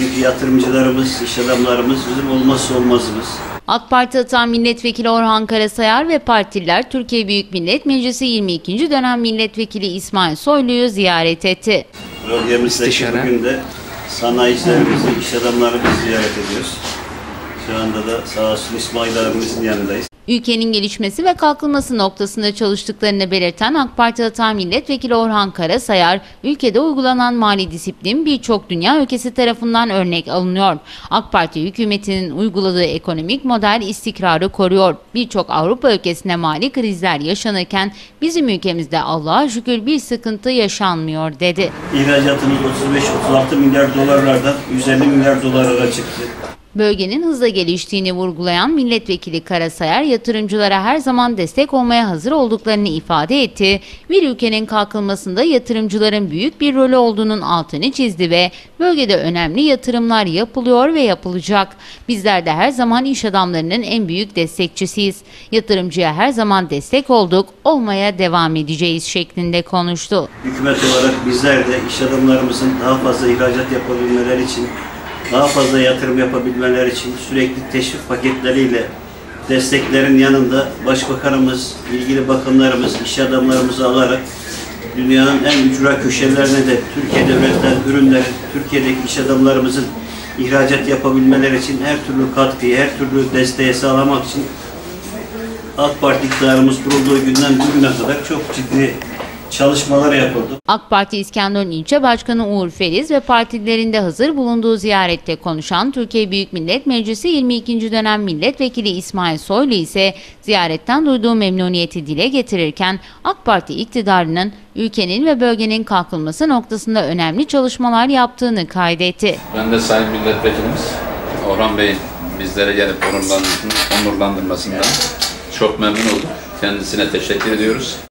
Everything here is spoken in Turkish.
Çünkü yatırımcılarımız, iş adamlarımız bizim olmazsa olmazımız. AK Parti Atan Milletvekili Orhan Karasayar ve partililer Türkiye Büyük Millet Meclisi 22. dönem milletvekili İsmail Soylu'yu ziyaret etti. Bölgemizdeki bugün de sanayicilerimizi, iş adamlarımızı ziyaret ediyoruz. Şu anda da sağ olsun İsmail abimizin yanındayız. Ülkenin gelişmesi ve kalkınması noktasında çalıştıklarını belirten AK Parti Atan Milletvekili Orhan Karasayar, ülkede uygulanan mali disiplin birçok dünya ülkesi tarafından örnek alınıyor. AK Parti hükümetinin uyguladığı ekonomik model istikrarı koruyor. Birçok Avrupa ülkesinde mali krizler yaşanırken bizim ülkemizde Allah'a şükür bir sıkıntı yaşanmıyor dedi. İhracatımız 35-36 milyar dolarlardan 150 milyar dolara çıktı. Bölgenin hızla geliştiğini vurgulayan milletvekili Karasayar yatırımcılara her zaman destek olmaya hazır olduklarını ifade etti. Bir ülkenin kalkınmasında yatırımcıların büyük bir rolü olduğunun altını çizdi ve bölgede önemli yatırımlar yapılıyor ve yapılacak. Bizler de her zaman iş adamlarının en büyük destekçisiyiz. Yatırımcıya her zaman destek olduk, olmaya devam edeceğiz şeklinde konuştu. Hükümet olarak bizler de iş adamlarımızın daha fazla ihracat yapabilmeleri için, daha fazla yatırım yapabilmeleri için sürekli teşvik paketleriyle desteklerin yanında Başbakanımız, ilgili bakanlarımız, iş adamlarımızı alarak dünyanın en ücra köşelerine de Türkiye'de üretilen ürünlerin, Türkiye'deki iş adamlarımızın ihracat yapabilmeleri için her türlü katkıyı, her türlü desteği sağlamak için AK Parti iktidarımız kurulduğu günden bugüne kadar çok ciddi çalışmalar yapıldı. AK Parti İskenderun İlçe Başkanı Uğur Feriz ve partilerinde hazır bulunduğu ziyarette konuşan Türkiye Büyük Millet Meclisi 22. dönem milletvekili İsmail Soylu ise ziyaretten duyduğu memnuniyeti dile getirirken AK Parti iktidarının ülkenin ve bölgenin kalkınması noktasında önemli çalışmalar yaptığını kaydetti. Ben de Sayın Milletvekilimiz Orhan Bey'in bizlere gelip onurlandırmasından çok memnun oldum. Kendisine teşekkür ediyoruz.